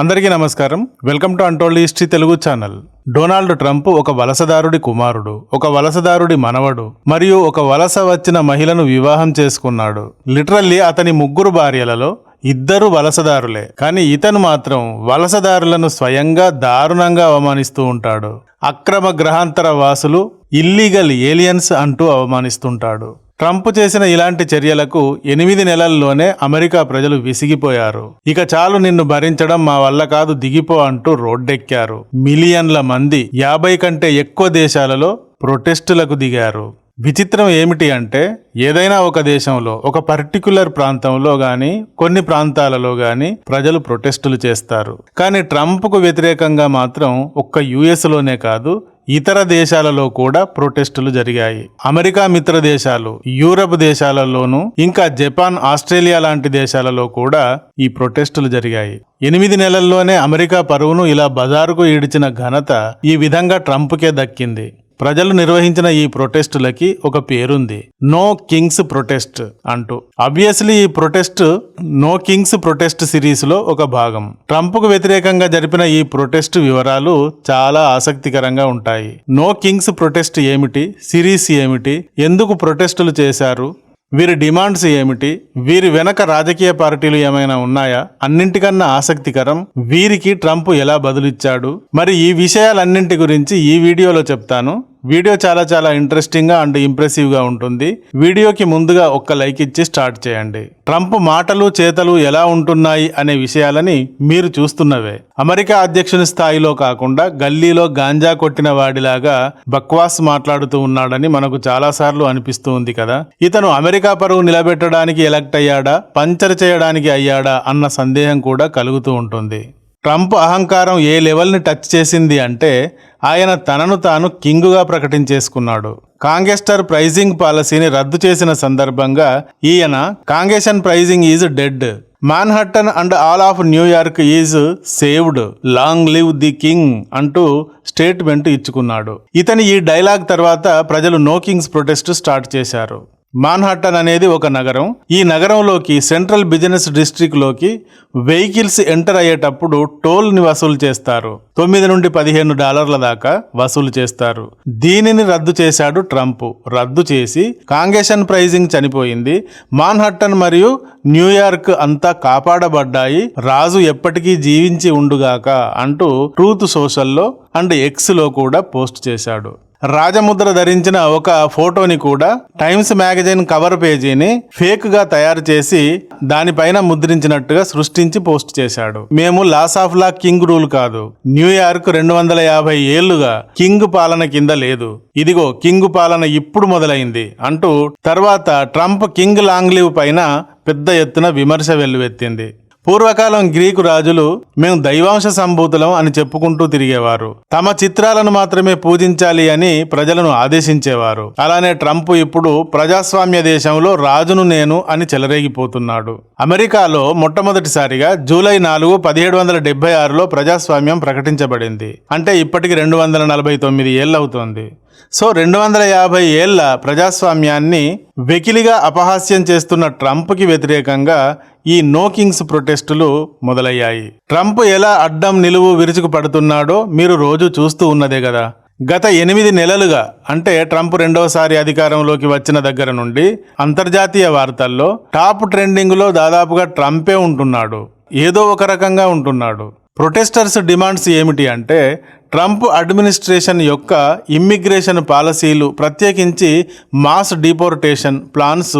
అందరికీ నమస్కారం. Welcome to untold history Telugu channel. Donald Trump ఒక వలసదారుడి కుమారుడు ఒక వలసదారుడి మనవడు మరియు ఒక వలస వచ్చిన మహిళను వివాహం చేసుకున్నాడు. లిటరల్లీ అతని ముగ్గురు భార్యలలో ఇద్దరు వలసదారులే కానీ ఇతను మాత్రం వలసదారులను స్వయంగా దారుణంగా అవమానిస్తూ ఉంటాడు. అక్రమ గ్రహాంతర వాసులు ఇల్లీగల్ ఏలియన్స్ అంటూ అవమానిస్తుంటాడు. ట్రంప్ చేసిన ఇలాంటి చర్యలకు ఎనిమిది నెలల్లోనే అమెరికా ప్రజలు విసిగిపోయారు. ఇక చాలు నిన్ను భరించడం మా వల్ల కాదు దిగిపో అంటూ రోడ్డెక్కారు. మిలియన్ల మంది యాభై కంటే ఎక్కువ దేశాలలో ప్రొటెస్టులకు దిగారు. విచిత్రం ఏమిటి అంటే ఏదైనా ఒక దేశంలో ఒక పర్టికులర్ ప్రాంతంలో కానీ కొన్ని ప్రాంతాలలో కానీ ప్రజలు ప్రొటెస్టులు చేస్తారు. కానీ ట్రంప్కు వ్యతిరేకంగా మాత్రం ఒక్క యుఎస్లోనే కాదు ఇతర దేశాలలో కూడా ప్రొటెస్టులు జరిగాయి. అమెరికా మిత్ర దేశాలు యూరప్ దేశాలలోనూ ఇంకా జపాన్ ఆస్ట్రేలియా లాంటి దేశాలలో కూడా ఈ ప్రొటెస్టులు జరిగాయి. ఎనిమిది నెలల్లోనే అమెరికా పరువును ఇలా బజారుకు ఈడ్చిన ఘనత ఈ విధంగా ట్రంప్కే దక్కింది. ప్రజలు నిర్వహించిన ఈ ప్రొటెస్టులకి ఒక పేరుంది. నో కింగ్స్ ప్రొటెస్ట్ అంటూ. అబ్వియస్లీ ఈ ప్రొటెస్ట్ నో కింగ్స్ ప్రొటెస్ట్ సిరీస్లో ఒక భాగం. ట్రంప్కు వ్యతిరేకంగా జరిపిన ఈ ప్రొటెస్ట్ వివరాలు చాలా ఆసక్తికరంగా ఉంటాయి. నో కింగ్స్ ప్రొటెస్ట్ ఏమిటి? సిరీస్ ఏమిటి? ఎందుకు ప్రొటెస్టులు చేశారు? వీరి డిమాండ్స్ ఏమిటి? వీరి వెనక రాజకీయ పార్టీలు ఏమైనా ఉన్నాయా? అన్నింటికన్నా ఆసక్తికరం వీరికి ట్రంప్ ఎలా బదులిచ్చాడు? మరి ఈ విషయాలన్నింటి గురించి ఈ వీడియోలో చెప్తాను. వీడియో చాలా చాలా ఇంట్రెస్టింగ్గా అండ్ ఇంప్రెసివ్గా ఉంటుంది. వీడియోకి ముందుగా ఒక్క లైక్ ఇచ్చి స్టార్ట్ చేయండి. ట్రంప్ మాటలు చేతలు ఎలా ఉంటున్నాయి అనే విషయాలని మీరు చూస్తున్నవే. అమెరికా అధ్యక్షుని స్థాయిలో కాకుండా గల్లీలో గాంజా కొట్టిన వాడిలాగా బక్వాస్ మాట్లాడుతూ ఉన్నాడని మనకు చాలాసార్లు అనిపిస్తూ ఉంది కదా. ఇతను అమెరికా పరువు నిలబెట్టడానికి ఎలక్ట్ అయ్యాడా? పంచర్ చేయడానికి అయ్యాడా? అన్న సందేహం కూడా కలుగుతూ ఉంటుంది. ట్రంప్ అహంకారం ఏ లెవెల్ని టచ్ చేసింది అంటే ఆయన తనను తాను కింగుగా ప్రకటించేసుకున్నాడు. కాంగెస్టర్ ప్రైజింగ్ పాలసీని రద్దు చేసిన సందర్భంగా ఈయన congestion pricing is dead. Manhattan and all of New York is saved. Long live the king అంటూ స్టేట్మెంట్ ఇచ్చుకున్నాడు. ఇతని ఈ డైలాగ్ తర్వాత ప్రజలు నో కింగ్స్ ప్రొటెస్ట్ స్టార్ట్ చేశారు. మాన్హట్టన్ అనేది ఒక నగరం. ఈ నగరంలోకి సెంట్రల్ బిజినెస్ డిస్ట్రిక్ట్లోకి వెహికల్స్ ఎంటర్ అయ్యేటప్పుడు టోల్ని వసూలు చేస్తారు. తొమ్మిది నుండి పదిహేను డాలర్ల దాకా వసూలు చేస్తారు. దీనిని రద్దు చేశాడు ట్రంప్. రద్దు చేసి కాంగేషన్ ప్రైజింగ్ చనిపోయింది. మాన్హట్టన్ మరియు న్యూయార్క్ అంతా కాపాడబడ్డాయి. రాజు ఎప్పటికీ జీవించి ఉండుగాక అంటూ ట్రూత్ సోషల్లో అండ్ ఎక్స్లో కూడా పోస్ట్ చేశాడు. రాజముద్ర ధరించిన ఒక ఫోటోని కూడా టైమ్స్ మ్యాగజైన్ కవర్ పేజీని ఫేక్గా తయారు చేసి దానిపైన ముద్రించినట్టుగా సృష్టించి పోస్ట్ చేశాడు. మేము laws of law king rule కాదు. న్యూయార్క్ రెండు వందల యాభై ఏళ్ళుగా కింగ్ పాలన కింద లేదు. ఇదిగో కింగ్ పాలన ఇప్పుడు మొదలైంది అంటూ తర్వాత ట్రంప్ కింగ్ లాంగ్ లీవ్ పైన పెద్ద ఎత్తున విమర్శ వెల్లువెత్తింది. పూర్వకాలం గ్రీకు రాజులు మేము దైవాంశ సంభూతులం అని చెప్పుకుంటూ తిరిగేవారు. తమ చిత్రాలను మాత్రమే పూజించాలి అని ప్రజలను ఆదేశించేవారు. అలానే ట్రంప్ ఇప్పుడు ప్రజాస్వామ్య దేశంలో రాజును నేను అని చెలరేగిపోతున్నాడు. అమెరికాలో మొట్టమొదటిసారిగా జూలై నాలుగు పదిహేడు వందల డెబ్బై ఆరులో ప్రజాస్వామ్యం ప్రకటించబడింది. అంటే ఇప్పటికి రెండు వందల నలభై తొమ్మిది ఏళ్ళవుతోంది. సో రెండు వందల యాభై ఏళ్ళ ప్రజాస్వామ్యాన్ని వెకిలిగా అపహాస్యం చేస్తున్న ట్రంప్కి వ్యతిరేకంగా ఈ నో కింగ్స్ ప్రొటెస్టులు మొదలయ్యాయి. ట్రంప్ ఎలా అడ్డం నిలువు విరుచుకు పడుతున్నాడో మీరు రోజు చూస్తూ ఉన్నదే కదా. గత ఎనిమిది నెలలుగా అంటే ట్రంప్ రెండవసారి అధికారంలోకి వచ్చిన దగ్గర నుండి అంతర్జాతీయ వార్తల్లో టాప్ ట్రెండింగ్లో దాదాపుగా ట్రంపే ఉంటున్నాడు. ఏదో ఒక రకంగా ఉంటున్నాడు. ప్రొటెస్టర్స్ డిమాండ్స్ ఏమిటి అంటే ట్రంప్ అడ్మినిస్ట్రేషన్ యొక్క ఇమ్మిగ్రేషన్ పాలసీలు ప్రత్యేకించి mass deportation plans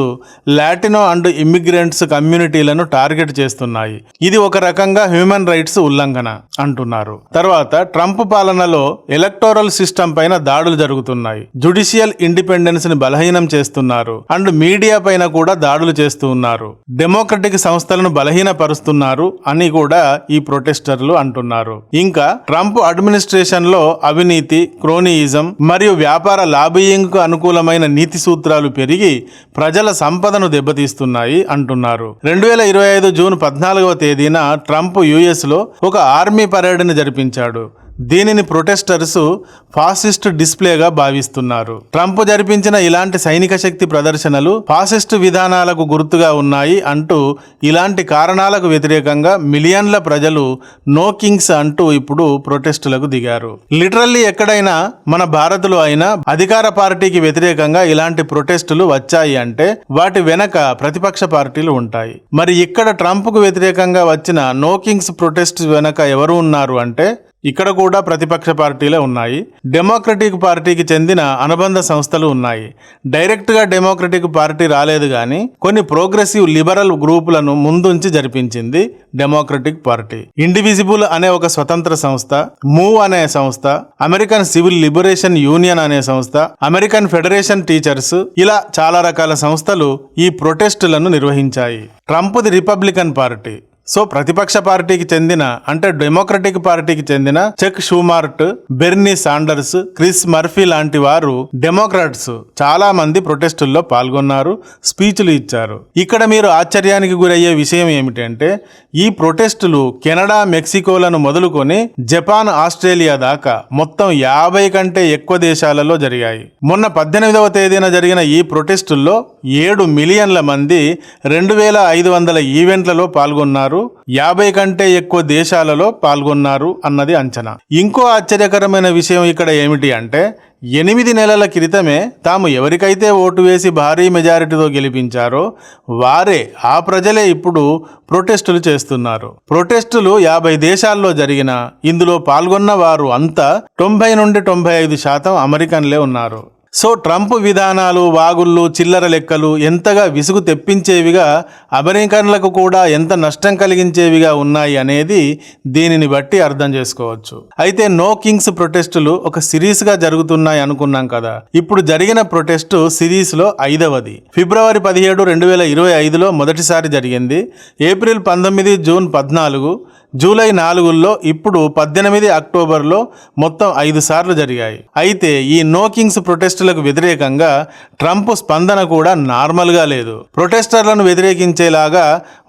Latino and immigrants కమ్యూనిటీలను target చేస్తున్నాయి. ఇది ఒక రకంగా హ్యూమన్ రైట్స్ ఉల్లంఘన అంటున్నారు. తర్వాత ట్రంప్ పాలనలో ఎలక్టోరల్ సిస్టమ్ పైన దాడులు జరుగుతున్నాయి. జుడిషియల్ ఇండిపెండెన్స్ని బలహీనం చేస్తున్నారు అండ్ మీడియా పైన కూడా దాడులు చేస్తూ ఉన్నారు. డెమోక్రటిక్ సంస్థలను బలహీనపరుస్తున్నారు అని కూడా ఈ ప్రొటెస్టర్లు అంటున్నారు. ఇంకా ట్రంప్ అడ్మినిస్ట్రేషన్ భారతదేశంలో అవినీతి క్రోనియిజం మరియు వ్యాపార లాబియింగ్కు అనుకూలమైన నీతి సూత్రాలు పెరిగి ప్రజల సంపదను దెబ్బతీస్తున్నాయి అంటున్నారు. రెండు వేల ఇరవై ఐదు జూన్ పద్నాలుగవ తేదీన ట్రంప్ యుఎస్లో ఒక ఆర్మీ పరేడ్ను జరిపించాడు. దీనిని ప్రొటెస్టర్స్ ఫాసిస్ట్ డిస్ప్లేగా భావిస్తున్నారు. ట్రంప్ జరిపించిన ఇలాంటి సైనిక శక్తి ప్రదర్శనలు ఫాసిస్ట్ విధానాలకు గుర్తుగా ఉన్నాయి అంటూ ఇలాంటి కారణాలకు వ్యతిరేకంగా మిలియన్ల ప్రజలు నో కింగ్స్ అంటూ ఇప్పుడు ప్రొటెస్టులకు దిగారు. లిటరల్లీ ఎక్కడైనా మన భారత్లో అయినా అధికార పార్టీకి వ్యతిరేకంగా ఇలాంటి ప్రొటెస్టులు వచ్చాయి అంటే వాటి వెనక ప్రతిపక్ష పార్టీలు ఉంటాయి. మరి ఇక్కడ ట్రంప్కు వ్యతిరేకంగా వచ్చిన నో కింగ్స్ ప్రొటెస్ట్ వెనక ఎవరు ఉన్నారు అంటే ఇక్కడ కూడా ప్రతిపక్ష పార్టీలే ఉన్నాయి. డెమోక్రటిక్ పార్టీకి చెందిన అనుబంధ సంస్థలు ఉన్నాయి. డైరెక్ట్గా డెమోక్రటిక్ పార్టీ రాలేదు కానీ కొన్ని ప్రోగ్రెసివ్ లిబరల్ గ్రూపులను ముందుంచి జరిపించింది డెమోక్రటిక్ పార్టీ ఇండివిజిబుల్ అనే ఒక స్వతంత్ర సంస్థ మూవ్ అనే సంస్థ అమెరికన్ సివిల్ లిబరేషన్ యూనియన్ అనే సంస్థ అమెరికన్ ఫెడరేషన్ టీచర్స్ ఇలా చాలా రకాల సంస్థలు ఈ ప్రొటెస్టులను నిర్వహించాయి. ట్రంప్ది రిపబ్లికన్ పార్టీ సో ప్రతిపక్ష పార్టీకి చెందిన అంటే డెమోక్రటిక్ పార్టీకి చెందిన Chuck Schumer Bernie Sanders Chris Murphy లాంటి వారు డెమోక్రాట్స్ చాలా మంది ప్రొటెస్టుల్లో పాల్గొన్నారు స్పీచ్లు ఇచ్చారు. ఇక్కడ మీరు ఆశ్చర్యానికి గురయ్యే విషయం ఏమిటంటే ఈ ప్రొటెస్టులు కెనడా మెక్సికోలను మొదలుకొని జపాన్ ఆస్ట్రేలియా దాకా మొత్తం యాభై కంటే ఎక్కువ దేశాలలో జరిగాయి. మొన్న పద్దెనిమిదవ తేదీన జరిగిన ఈ ప్రొటెస్టుల్లో ఏడు మిలియన్ల మంది రెండు వేల ఐదు వందల ఈవెంట్లలో పాల్గొన్నారు. యాభై కంటే ఎక్కువ దేశాలలో పాల్గొన్నారు అన్నది అంచనా. ఇంకో ఆశ్చర్యకరమైన విషయం ఇక్కడ ఏమిటి అంటే ఎనిమిది నెలల క్రితమే తాము ఎవరికైతే ఓటు వేసి భారీ మెజారిటీతో గెలిపించారో వారే ఆ ప్రజలే ఇప్పుడు ప్రొటెస్టులు చేస్తున్నారు. ప్రొటెస్టులు యాభై దేశాల్లో జరిగిన ఇందులో పాల్గొన్న వారు అంతా తొంభై నుండి తొంభై ఐదు శాతం అమెరికన్లే ఉన్నారు. సో ట్రంప్ విధానాలు వాగుళ్ళు చిల్లర లెక్కలు ఎంతగా విసుగు తెప్పించేవిగా అమెరికన్లకు కూడా ఎంత నష్టం కలిగించేవిగా ఉన్నాయి అనేది దీనిని బట్టి అర్థం చేసుకోవచ్చు. అయితే నో కింగ్స్ ప్రొటెస్టులు ఒక సిరీస్గా జరుగుతున్నాయి అనుకున్నాం కదా. ఇప్పుడు జరిగిన ప్రొటెస్టు సిరీస్లో ఐదవది. ఫిబ్రవరి పదిహేడు రెండు వేల ఇరవై ఐదులో మొదటిసారి జరిగింది. ఏప్రిల్ పంతొమ్మిది జూన్ పద్నాలుగు జూలై నాలుగుల్లో ఇప్పుడు పద్దెనిమిది అక్టోబర్లో మొత్తం ఐదు సార్లు జరిగాయి. అయితే ఈ నో కింగ్స్ ప్రొటెస్టులకు వ్యతిరేకంగా ట్రంప్ స్పందన కూడా నార్మల్గా లేదు. ప్రొటెస్టర్లను వ్యతిరేకించేలాగా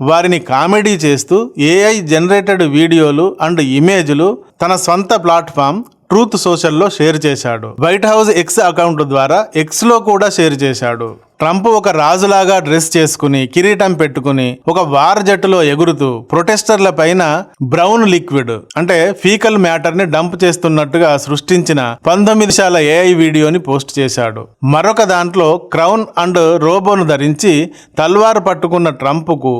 వారిని కామెడీ చేస్తూ ఏఐ జనరేటెడ్ వీడియోలు అండ్ ఇమేజ్లు తన సొంత ప్లాట్ఫామ్ ట్రూత్ సోషల్లో షేర్ చేశాడు. వైట్ హౌస్ ఎక్స్ అకౌంట్ ద్వారా ఎక్స్లో కూడా షేర్ చేశాడు. ట్రంప్ ఒక రాజులాగా డ్రెస్ చేసుకుని కిరీటం పెట్టుకుని ఒక వార్ జట్టులో ఎగురుతూ ప్రొటెస్టర్ల పైన బ్రౌన్ లిక్విడ్ అంటే ఫీకల్ మ్యాటర్ని డంప్ చేస్తున్నట్టుగా సృష్టించిన పంతొమ్మిది శాల ఏఐ వీడియోని పోస్ట్ చేశాడు. మరొక దాంట్లో క్రౌన్ అండ్ రోబోను ధరించి తల్వార్ పట్టుకున్న ట్రంప్కు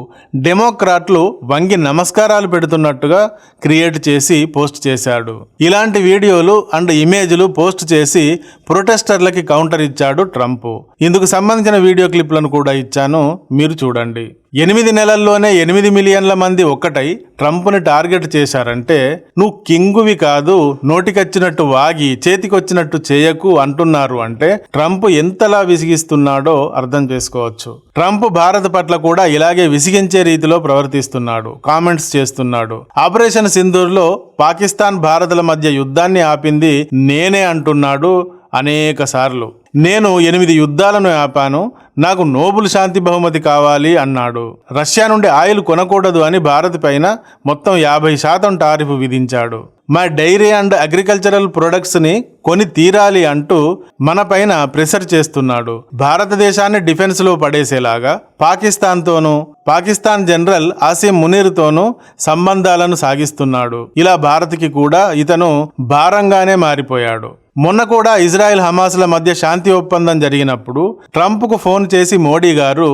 డెమోక్రాట్లు వంగి నమస్కారాలు పెడుతున్నట్టుగా క్రియేట్ చేసి పోస్ట్ చేశాడు. ఇలాంటి వీడియోలు అండ్ ఇమేజ్లు పోస్ట్ చేసి ప్రొటెస్టర్లకి కౌంటర్ ఇచ్చాడు ట్రంప్. ఇందుకు సంబంధించిన వీడియో క్లిప్లను కూడా ఇచ్చాను. మీరు చూడండి. ఎనిమిది నెలల్లోనే ఎనిమిది మిలియన్ల మంది ఒక్కటై ట్రంప్ని టార్గెట్ చేశారంటే నువ్వు కింగువి కాదు నోటికొచ్చినట్టు వాగి చేతికొచ్చినట్టు చేయకు అంటున్నారు అంటే ట్రంప్ ఎంతలా విసిగిస్తున్నాడో అర్థం చేసుకోవచ్చు. ట్రంప్ భారత్ పట్ల కూడా ఇలాగే విసిగించే రీతిలో ప్రవర్తిస్తున్నాడు కామెంట్స్ చేస్తున్నాడు. ఆపరేషన్ సింధూర్లో పాకిస్తాన్ భారత్ల మధ్య యుద్ధాన్ని ఆపింది నేనే అంటున్నాడు అనేక సార్లు. నేను ఎనిమిది యుద్ధాలను ఆపాను నాకు నోబుల్ శాంతి బహుమతి కావాలి అన్నాడు. రష్యా నుండి ఆయిల్ కొనకూడదు అని భారత్ పైన మొత్తం యాభై శాతం టారిఫ్ విధించాడు. మా డైరీ అండ్ అగ్రికల్చరల్ ప్రొడక్ట్స్ని కొని తీరాలి అంటూ మనపైన ప్రెషర్ చేస్తున్నాడు. భారతదేశాన్ని డిఫెన్స్లో పడేసేలాగా పాకిస్తాన్తోనూ పాకిస్తాన్ జనరల్ ఆసిం మునీర్తోనూ సంబంధాలను సాగిస్తున్నాడు. ఇలా భారత్కి కూడా ఇతను భారంగానే మారిపోయాడు. మొన్న కూడా ఇజ్రాయెల్ హమాస్ల మధ్య శాంతి ఒప్పందం జరిగినప్పుడు ట్రంప్కు ఫోన్ చేసి మోడీ గారు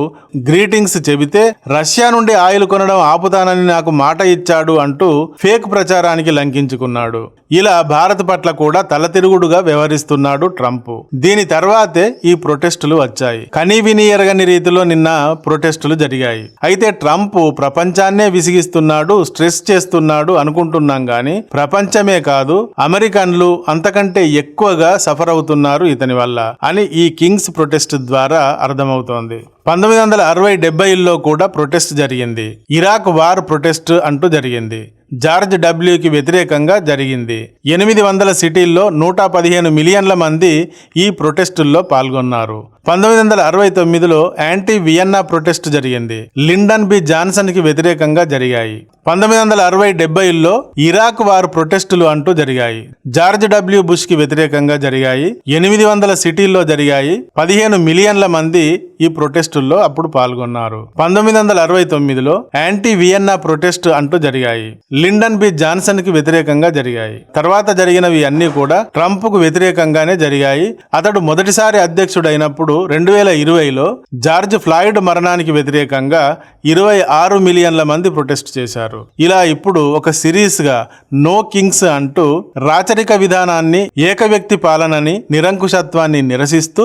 గ్రీటింగ్స్ చెబితే రష్యా నుండి ఆయిల్ కొనడం ఆపుతానని నాకు మాట ఇచ్చాడు అంటూ ఫేక్ ప్రచారానికి లంకించుకున్నాడు. ఇలా భారత్ పట్ల కూడా తలతిరుగుడుగా వ్యవహరిస్తున్నాడు ట్రంప్. దీని తర్వాతే ఈ ప్రొటెస్టులు వచ్చాయి. కనీవిని ఎరగని రీతిలో నిన్న ప్రొటెస్టులు జరిగాయి. అయితే ట్రంప్ ప్రపంచాన్నే విసిగిస్తున్నాడు స్ట్రెస్ చేస్తున్నాడు అనుకుంటున్నాం గాని ప్రపంచమే కాదు అమెరికన్లు అంతకంటే ఎక్కువగా సఫర్ అవుతున్నారు ఇతని వల్ల అని ఈ కింగ్స్ ప్రొటెస్ట్ ద్వారా అర్థమవుతోంది. పంతొమ్మిది వందల అరవై డెబ్బైల్లో కూడా ప్రొటెస్ట్ జరిగింది. ఇరాక్ వార్ ప్రొటెస్ట్ అంటూ జరిగింది. జార్జ్ డబ్ల్యూకి వ్యతిరేకంగా జరిగింది. ఎనిమిది వందల సిటీల్లో నూట పదిహేను మిలియన్ల మంది ఈ ప్రొటెస్టుల్లో పాల్గొన్నారు. పంతొమ్మిది వందల అరవై తొమ్మిదిలో యాంటీ వియన్నా ప్రొటెస్ట్ జరిగింది. Lyndon B. జాన్సన్కి వ్యతిరేకంగా జరిగాయి. పంతొమ్మిది వందల అరవై డెబ్బైల్లో ఇరాక్ వార్ ప్రొటెస్టులు అంటూ జరిగాయి. జార్జ్ డబ్ల్యూ బుష్కి వ్యతిరేకంగా జరిగాయి. ఎనిమిది వందల సిటీల్లో జరిగాయి. పదిహేను మిలియన్ల మంది ఈ ప్రొటెస్టుల్లో అప్పుడు పాల్గొన్నారు. పంతొమ్మిది వందల అరవై తొమ్మిదిలో యాంటీ వియన్నా ప్రొటెస్ట్ అంటూ జరిగాయి. లిండన్ బి జాన్సన్కి వ్యతిరేకంగా జరిగాయి. తర్వాత జరిగినవి అన్ని కూడా ట్రంప్కు వ్యతిరేకంగానే జరిగాయి. అతడు మొదటిసారి అధ్యక్షుడైనప్పుడు రెండు వేల ఇరవైలో జార్జ్ ఫ్లాయిడ్ మరణానికి వ్యతిరేకంగా ఇరవై ఆరు మిలియన్ల మంది ప్రొటెస్ట్ చేశారు. ఇలా ఇప్పుడు ఒక సిరీస్గా నో కింగ్స్ అంటూ రాచరిక విధానాన్ని ఏకవ్యక్తి పాలనని నిరంకుశత్వాన్ని నిరసిస్తూ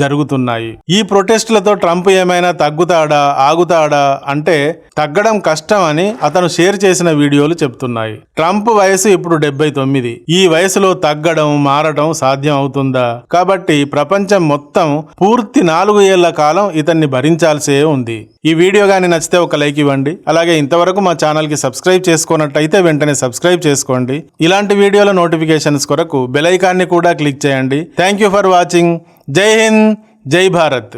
జరుగుతున్నాయి. ఈ ప్రొటెస్ట్ ప్రొటెస్టులతో ట్రంప్ ఏమైనా తగ్గుతాడా ఆగుతాడా అంటే తగ్గడం కష్టం అని అతను షేర్ చేసిన వీడియోలు చెప్తున్నాయి. ట్రంప్ వయసు ఇప్పుడు డెబ్బై తొమ్మిది. ఈ వయసులో తగ్గడం మారడం సాధ్యం అవుతుందా? కాబట్టి ప్రపంచం మొత్తం పూర్తి నాలుగు ఏళ్ళ కాలం ఇతన్ని భరించాల్సే ఉంది. ఈ వీడియో కానీ నచ్చితే ఒక లైక్ ఇవ్వండి. అలాగే ఇంతవరకు మా ఛానల్కి సబ్స్క్రైబ్ చేసుకున్నట్టయితే వెంటనే సబ్స్క్రైబ్ చేసుకోండి. ఇలాంటి వీడియోల నోటిఫికేషన్స్ కొరకు బెల్ ఐకాన్ని కూడా క్లిక్ చేయండి. Thank you for watching. Jai Hind Jai Bharat.